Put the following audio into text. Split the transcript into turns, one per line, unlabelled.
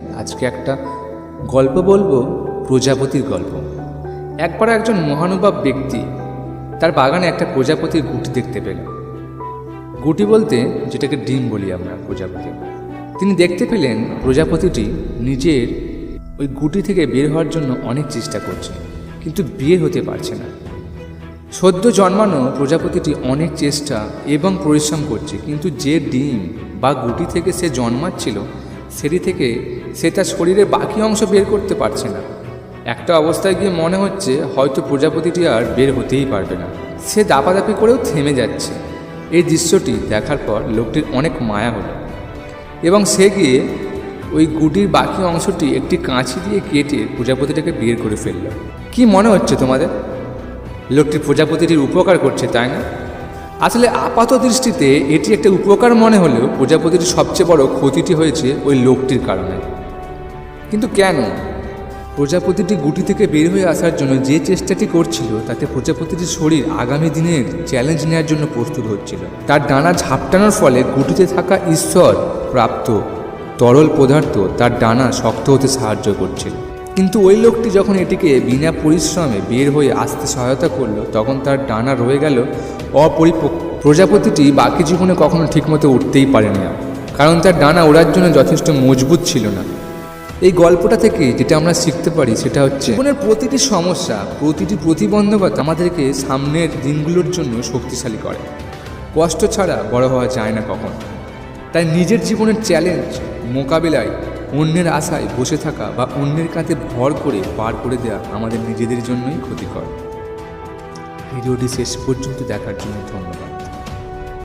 আজকে একটা গল্প বলব, প্রজাপতির গল্প। একবার একজন মহানুভব ব্যক্তি তার বাগানে একটা প্রজাপতির গুটি দেখতে পেল গুটি বলতে যেটাকে ডিম বলি আমরা, প্রজাপতি। তিনি দেখতে পেলেন প্রজাপতিটি নিজের ওই গুটি থেকে বের হওয়ার জন্য অনেক চেষ্টা করছে, কিন্তু বিয়ে হতে পারছে না। সদ্য জন্মানো প্রজাপতিটি অনেক চেষ্টা এবং পরিশ্রম করছে, কিন্তু যে ডিম বা গুটি থেকে সে জন্মাচ্ছিল সেটি থেকে সে তার শরীরের বাকি অংশ বের করতে পারছে না। একটা অবস্থায় গিয়ে মনে হচ্ছে হয়তো প্রজাপতিটি আর বের হতেই পারবে না। সে দাপাদাপি করেও থেমে যাচ্ছে। এই দৃশ্যটি দেখার পর লোকটির অনেক মায়া হলো এবং সে গিয়ে ওই গুটির বাকি অংশটি একটি কাঁচি দিয়ে কেটে প্রজাপতিটাকে বের করে ফেলল। কি মনে হচ্ছে তোমাদের? লোকটি প্রজাপতিটির উপকার করছে, তাই না? আসলে আপাত দৃষ্টিতে এটি একটা উপকার মনে হলেও প্রজাপতির সবচেয়ে বড় ক্ষতিটি হয়েছে ওই লোকটির কারণে। কিন্তু কেন? প্রজাপতিটি গুটি থেকে বের হয়ে আসার জন্য যে চেষ্টাটি করছিল, তাতে প্রজাপতিটির শরীর আগামী দিনের চ্যালেঞ্জ নেওয়ার জন্য প্রস্তুত হচ্ছিল। তার ডানা ঝাপটানোর ফলে গুটিতে থাকা ঈশ্বর প্রাপ্ত তরল পদার্থ তার ডানা শক্ত হতে সাহায্য করছিল। কিন্তু ওই লোকটি যখন এটিকে বিনা পরিশ্রমে বের হয়ে আসতে সহায়তা করল, তখন তার ডানা রয়ে গেল, অপরিপক্ক। প্রজাপতিটি বাকি জীবনে কখনো ঠিকমতো উঠতেই পারেনি আর। কারণ তার ডানা ওড়ার জন্য যথেষ্ট মজবুত ছিল না। এই গল্পটা থেকে যেটা আমরা শিখতে পারি সেটা হচ্ছে, জীবনের প্রতিটি সমস্যা, প্রতিটি প্রতিবন্ধকতা আমাদেরকে সামনের দিনগুলোর জন্য শক্তিশালী করে। কষ্ট ছাড়া বড় হওয়া যায় না কখন। তাই নিজের জীবনের চ্যালেঞ্জ মোকাবিলায় অন্যের আশায় বসে থাকা বা অন্যের কাঁধে ভর করে পার করে দেওয়া আমাদের নিজেদের জন্যই ক্ষতিকর। ভিডিওটি শেষ পর্যন্ত দেখার জন্য ধন্যবাদ।